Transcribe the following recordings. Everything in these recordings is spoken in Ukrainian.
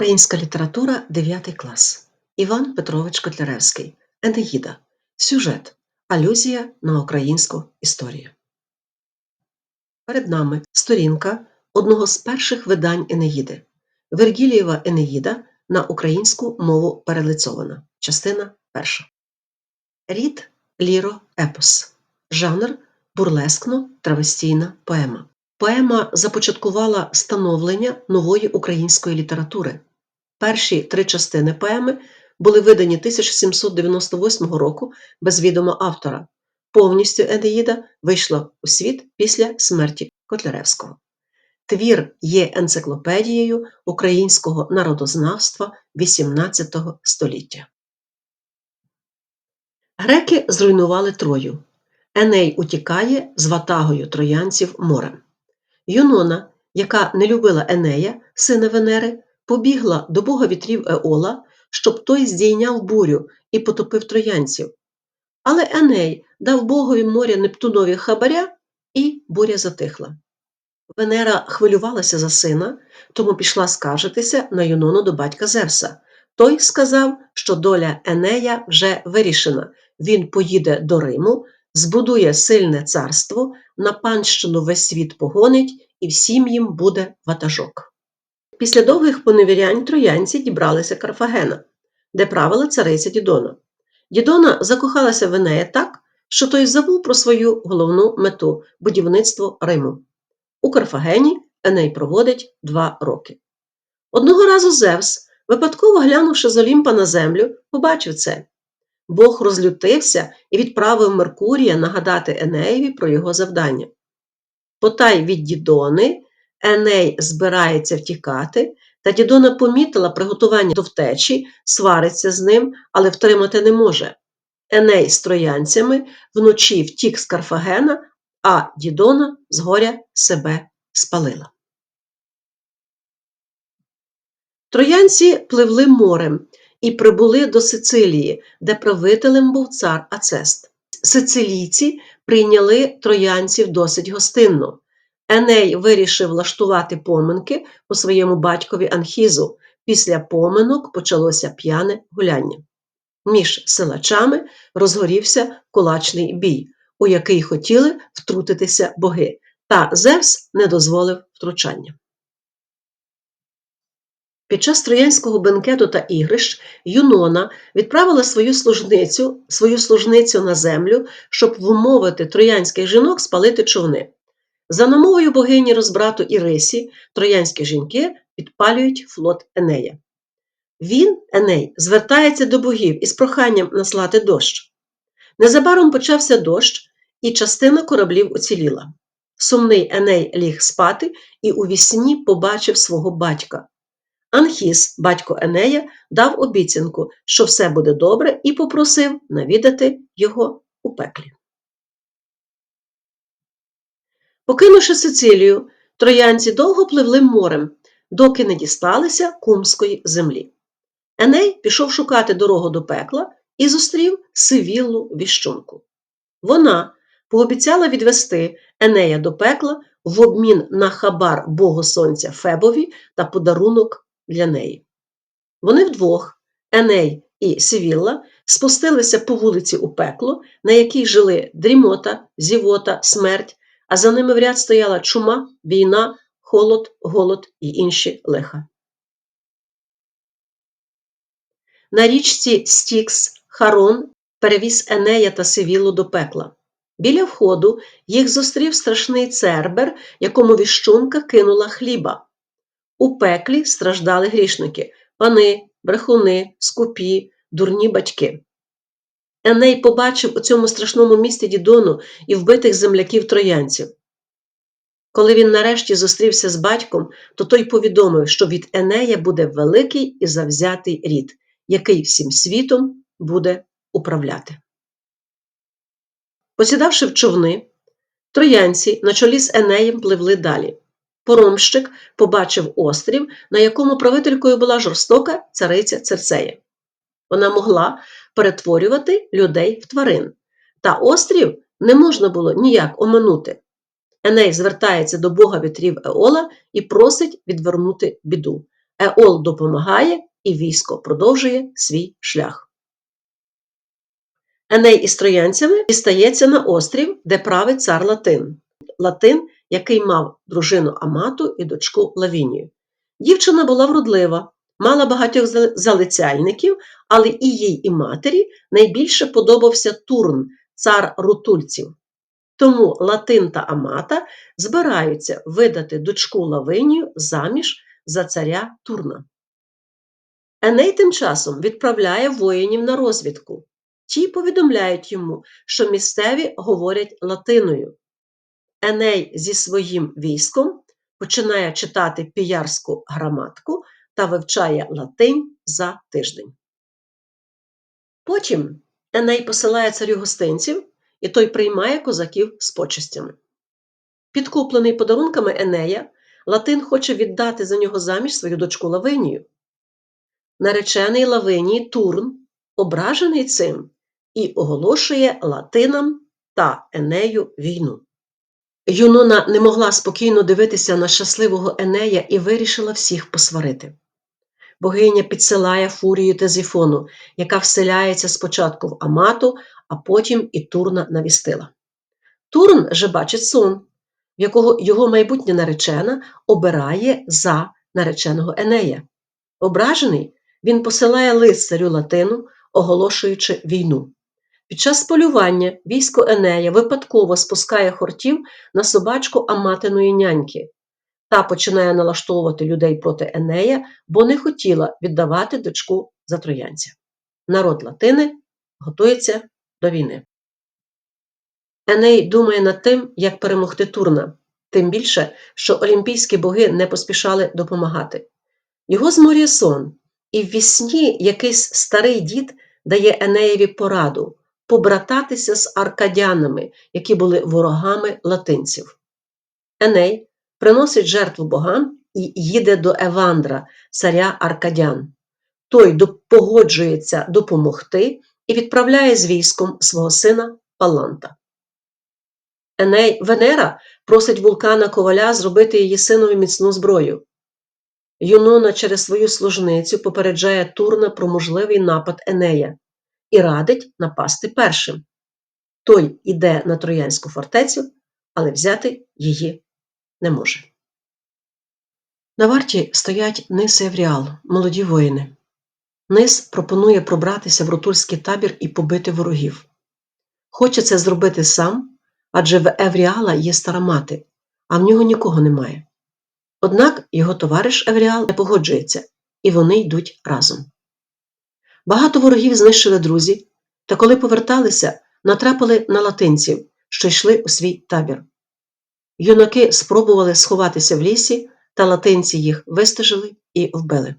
Українська література 9 клас. Іван Петрович Котляревський. Енеїда. Сюжет. Алюзія на українську історію. Перед нами сторінка одного з перших видань Енеїди. Вергілієва Енеїда на українську мову перелицьована. Частина перша. Рід ліро епос. Жанр бурлескно-травестійна поема. Поема започаткувала становлення нової української літератури. Перші три частини поеми були видані 1798 року без відома автора. Повністю Енеїда вийшла у світ після смерті Котляревського. Твір є енциклопедією українського народознавства XVIII століття. Греки зруйнували Трою. Еней утікає з ватагою троянців морем. Юнона, яка не любила Енея, сина Венери, побігла до бога вітрів Еола, щоб той здійняв бурю і потопив троянців. Але Еней дав богові моря Нептунові хабаря, і буря затихла. Венера хвилювалася за сина, тому пішла скаржитися на Юнону до батька Зевса. Той сказав, що доля Енея вже вирішена. Він поїде до Риму, збудує сильне царство, на панщину весь світ погонить, і всім їм буде ватажок. Після довгих поневірянь троянці дібралися Карфагена, де правила цариця Дідона. Дідона закохалася в Енея так, що той забув про свою головну мету будівництво Риму. У Карфагені Еней проводить два роки. Одного разу Зевс, випадково глянувши з Олімпа на землю, побачив це. Бог розлютився і відправив Меркурія нагадати Енеєві про його завдання. Потай від Дідони, Еней збирається втікати, та Дідона помітила приготування до втечі, свариться з ним, але втримати не може. Еней з троянцями вночі втік з Карфагена, а Дідона згоря себе спалила. Троянці пливли морем і прибули до Сицилії, де правителем був цар Ацест. Сицилійці прийняли троянців досить гостинно. Еней вирішив влаштувати поминки по своєму батькові Анхізу. Після поминок почалося п'яне гуляння. Між силачами розгорівся кулачний бій, у який хотіли втрутитися боги, та Зевс не дозволив втручання. Під час троянського бенкету та ігрищ Юнона відправила свою служницю свою служницю на землю, щоб вмовити троянських жінок спалити човни. За намовою богині розбрату Ірисі, троянські жінки підпалюють флот Енея. Він, Еней, звертається до богів із проханням наслати дощ. Незабаром почався дощ, і частина кораблів уціліла. Сумний Еней ліг спати і у вісні побачив свого батька. Анхіс, батько Енея, дав обіцянку, що все буде добре, і попросив навідати його у пеклі. Покинувши Сицилію, троянці довго пливли морем, доки не дісталися кумської землі. Еней пішов шукати дорогу до пекла і зустрів сивіллу віщунку. Вона пообіцяла відвести Енея до пекла в обмін на хабар Богу Сонця Фебові та подарунок для неї. Вони вдвох, Еней і Сивілла, спустилися по вулиці у пекло, на якій жили дрімота, зівота, смерть, а за ними в ряд стояла чума, війна, холод, голод і інші лиха. На річці Стікс Харон перевіз Енея та Сивілу до пекла. Біля входу їх зустрів страшний цербер, якому віщунка кинула хліба. У пеклі страждали грішники пани, брехуни, скупі, дурні батьки. Еней побачив у цьому страшному місті Дідону і вбитих земляків троянців. Коли він нарешті зустрівся з батьком, то той повідомив, що від Енея буде великий і завзятий рід, який всім світом буде управляти. Посідавши в човни, троянці на чолі з Енеєм пливли далі. Поромщик побачив острів, на якому правителькою була жорстока цариця Церцея. Вона могла перетворювати людей в тварин, та острів не можна було ніяк оминути. Еней звертається до бога вітрів Еола і просить відвернути біду. Еол допомагає, і військо продовжує свій шлях. Еней із троянцями дістається на острів, де править цар Латин. Латин, який мав дружину Амату і дочку Лавінію. Дівчина була вродлива, мала багатьох залицяльників, але і їй, і матері найбільше подобався Турн, цар рутульців. Тому Латин та Амата збираються видати дочку Лавинію заміж за царя Турна. Еней тим часом відправляє воїнів на розвідку. Ті повідомляють йому, що місцеві говорять латиною. Еней зі своїм військом починає читати піярську граматку та вивчає латинь за тиждень. Потім Еней посилає царю гостинців, і той приймає козаків з почестями. Підкуплений подарунками Енея, Латин хоче віддати за нього заміж свою дочку Лавинію. Наречений Лавинії Турн ображений цим і оголошує Латинам та Енею війну. Юнона не могла спокійно дивитися на щасливого Енея і вирішила всіх посварити. Богиня підсилає фурію Тезіфону, яка вселяється спочатку в Амату, а потім і Турна навістила. Турн же бачить сон, в якого його майбутня наречена обирає за нареченого Енея. Ображений, він посилає лист царю Латину, оголошуючи війну. Під час полювання військо Енея випадково спускає хортів на собачку Аматиної няньки та починає налаштовувати людей проти Енея, бо не хотіла віддавати дочку за троянця. Народ Латини готується до війни. Еней думає над тим, як перемогти Турна, тим більше, що олімпійські боги не поспішали допомагати. Його зморює сон, і в вісні якийсь старий дід дає Енеєві пораду побрататися з аркадянами, які були ворогами латинців. Еней приносить жертву богам і їде до Евандра, царя Аркадян. Той погоджується допомогти і відправляє з військом свого сина Паланта. Еней Венера просить вулкана Коваля зробити її синові міцну зброю. Юнона через свою служницю попереджає Турна про можливий напад Енея і радить напасти першим. Той іде на Троянську фортецю, але взяти її не може. На варті стоять Низ і Евріал, молоді воїни. Низ пропонує пробратися в рутульський табір і побити ворогів. Хоче це зробити сам, адже в Евріала є стара мати, а в нього нікого немає. Однак його товариш Евріал не погоджується, і вони йдуть разом. Багато ворогів знищили друзі, та коли поверталися, натрапили на латинців, що йшли у свій табір. Юнаки спробували сховатися в лісі, та латинці їх вистежили і вбили.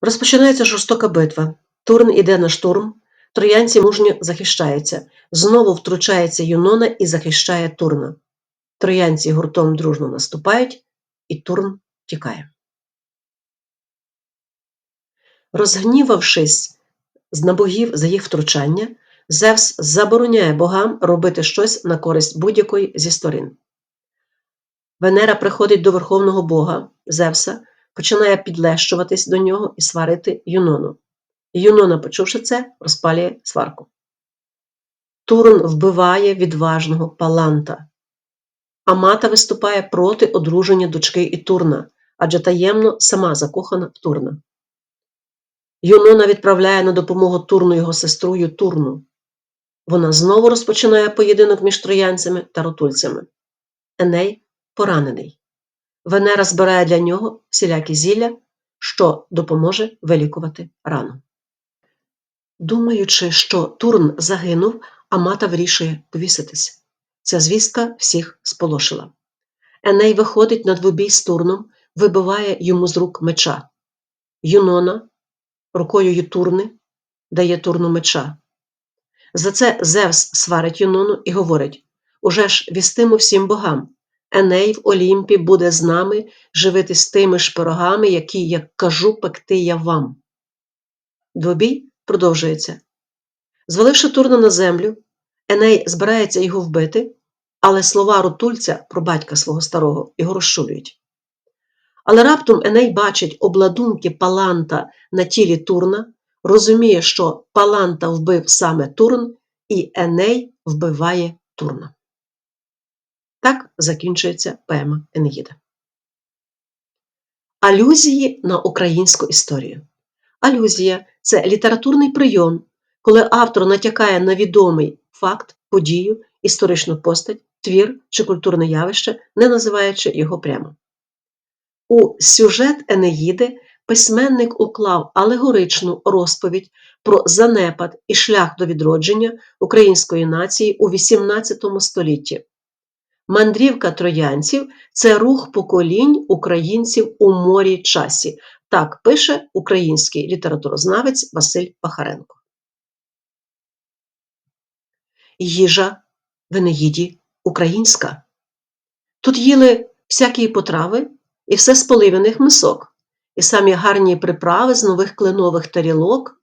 Розпочинається жорстока битва. Турн іде на штурм, троянці мужньо захищаються. Знову втручається Юнона і захищає Турна. Троянці гуртом дружно наступають, і Турн тікає. Розгнівавшись з на богів за їх втручання, Зевс забороняє богам робити щось на користь будь-якої зі сторін. Венера приходить до верховного бога Зевса, починає підлещуватись до нього і сварити Юнону. Юнона, почувши це, розпалює сварку. Турн вбиває відважного Паланта. Амата виступає проти одруження дочки і Турна, адже таємно сама закохана в Турна. Юнона відправляє на допомогу Турну його сестру Ютурну. Вона знову розпочинає поєдинок між троянцями та ротульцями. Еней поранений. Венера збирає для нього всілякі зілля, що допоможе вилікувати рану. Думаючи, що Турн загинув, Амата вирішує повіситись. Ця звістка всіх сполошила. Еней виходить на двобій з Турном, вибиває йому з рук меча. Юнона рукою Ютурни дає Турну меча. За це Зевс сварить Юнону і говорить: Уже ж вістимо всім богам. Еней в Олімпі буде з нами живитись тими ж пирогами, які, як кажу, пекти я вам. Двобій продовжується. Зваливши Турна на землю, Еней збирається його вбити, але слова рутульця про батька свого старого його розчулюють. Але раптом Еней бачить обладунки Паланта на тілі Турна, розуміє, що Паланта вбив саме Турн, і Еней вбиває Турна. Так закінчується поема Енеїда. Алюзії на українську історію. Алюзія це літературний прийом, коли автор натякає на відомий факт, подію, історичну постать, твір чи культурне явище, не називаючи його прямо. У сюжет Енеїди письменник уклав алегоричну розповідь про занепад і шлях до відродження української нації у XVIII столітті. Мандрівка троянців це рух поколінь українців у морі часі. Так пише український літературознавець Василь Пахаренко. Їжа в Енеїді українська. Тут їли всякі потрави і все з поливаних мисок, і самі гарні приправи з нових кленових тарілок,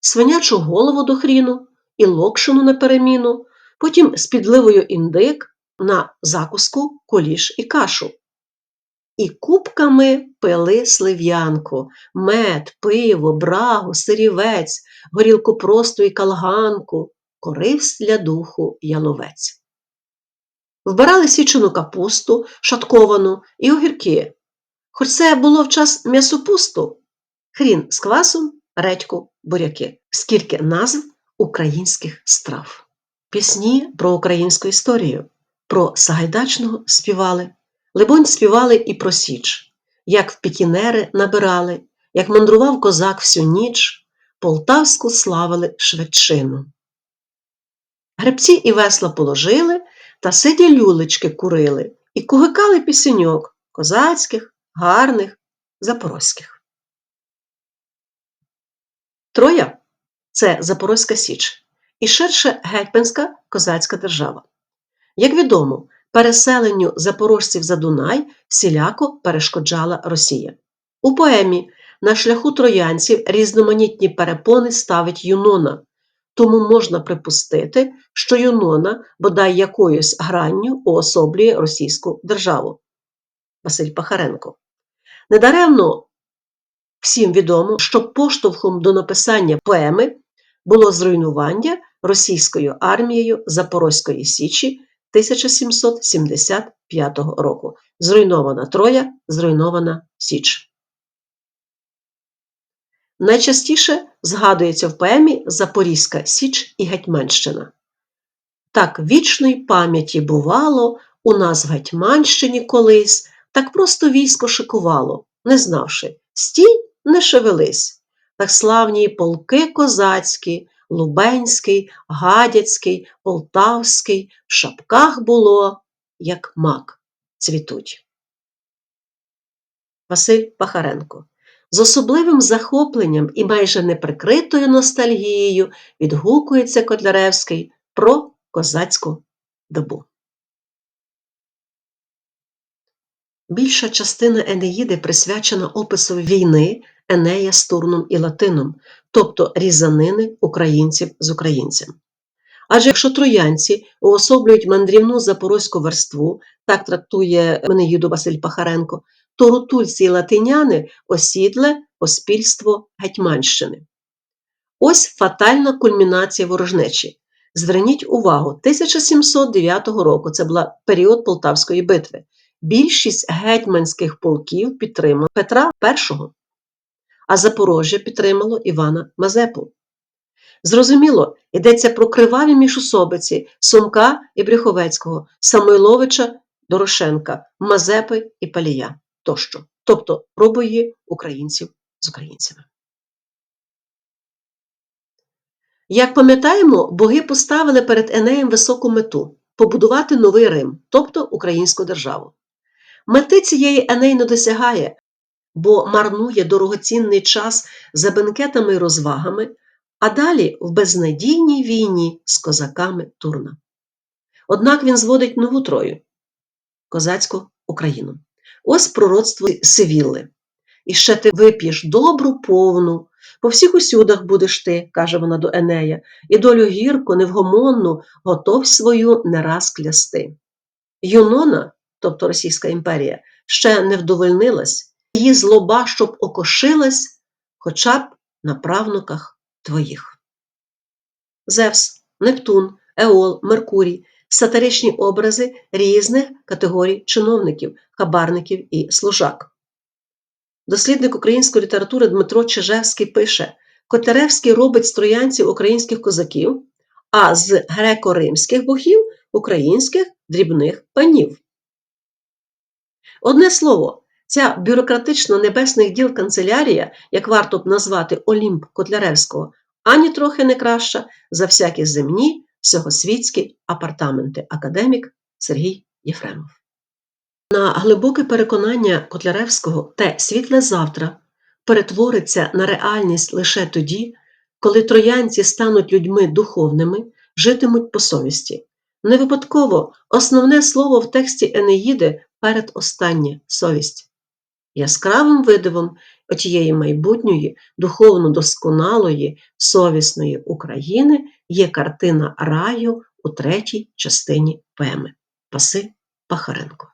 свинячу голову до хріну і локшину на переміну, потім з підливою індик на закуску коліш і кашу. І кубками пили слив'янку, мед, пиво, брагу, сирівець, горілку просту і калганку, коривсь для духу яловець. Вбирали січену капусту, шатковану і огірки. Хоч це було в час м'ясопусту, хрін з квасом, редьку, буряки, скільки назв українських страв. Пісні про українську історію, про Сагайдачного співали, либонь співали і про Січ, як в пікінери набирали, як мандрував козак всю ніч, полтавську славили швидчину. Гребці і весла положили, та сидя люлечки курили і кугикали пісеньок козацьких, гарних, запорозьких. Троя це Запорозька Січ і ширше гетьманська козацька держава. Як відомо, переселенню запорожців за Дунай всіляко перешкоджала Росія. У поемі на шляху троянців різноманітні перепони ставить Юнона, тому можна припустити, що Юнона, бодай якоюсь гранню уособлює російську державу. Василь Пахаренко. Недаремно всім відомо, що поштовхом до написання поеми було зруйнування російською армією Запорозької Січі 1775 року. Зруйнована Троя, зруйнована Січ. Найчастіше згадується в поемі Запорізька Січ і Гетьманщина. Так вічної пам'яті бувало, у нас в Гетьманщині колись, так просто військо шикувало, не знавши стій, не шевелись. Так славні полки козацькі, Лубенський, Гадяцький, Полтавський, в шапках було, як мак цвітуть. Василь Пахаренко з особливим захопленням і майже неприкритою ностальгією відгукується Котляревський про козацьку добу. Більша частина Енеїди присвячена опису війни Енея з Турном і Латином, тобто різанини українців з українцем. Адже якщо троянці уособлюють мандрівну запорозьку верству, так трактує Менеїду Василь Пахаренко, то рутульці і латиняни осідле поспільство Гетьманщини. Ось фатальна кульмінація ворожнечі. Зверніть увагу, 1709 року це була період Полтавської битви. Більшість гетьманських полків підтримали Петра І, а Запорожжя підтримало Івана Мазепу. Зрозуміло, йдеться про криваві міжусобиці Сумка і Брюховецького, Самойловича, Дорошенка, Мазепи і Палія тощо, тобто пробої українців з українцями. Як пам'ятаємо, боги поставили перед Енеєм високу мету побудувати новий Рим, тобто українську державу. Мети цієї Еней не досягає, бо марнує дорогоцінний час за бенкетами і розвагами, а далі в безнадійній війні з козаками Турна. Однак він зводить нову трою козацьку Україну. Ось пророцтво Сивілли. І ще ти вип'єш добру повну, по всіх усюдах будеш ти, каже вона до Енея, і долю гірку, невгомонну, готов свою не раз клясти. Юнона, тобто Російська імперія, ще не вдовольнилась її злоба, щоб окошилась, хоча б на правнуках твоїх. Зевс, Нептун, Еол, Меркурій сатиричні образи різних категорій чиновників, хабарників і служак. Дослідник української літератури Дмитро Чижевський пише: Котляревський робить з троянців українських козаків, а з греко-римських богів українських дрібних панів. Одне слово, ця бюрократично небесних діл канцелярія, як варто б назвати Олімп Котляревського, ані трохи не краща за всякі земні всьогосвітські апартаменти. Академік Сергій Єфремов. На глибоке переконання Котляревського те світле завтра перетвориться на реальність лише тоді, коли троянці стануть людьми духовними, житимуть по совісті. Не випадково основне слово в тексті Енеїди передостаннє совість. Яскравим видивом отієї майбутньої, духовно досконалої, совісної України є картина раю у третій частині поеми Паси Пахаренко.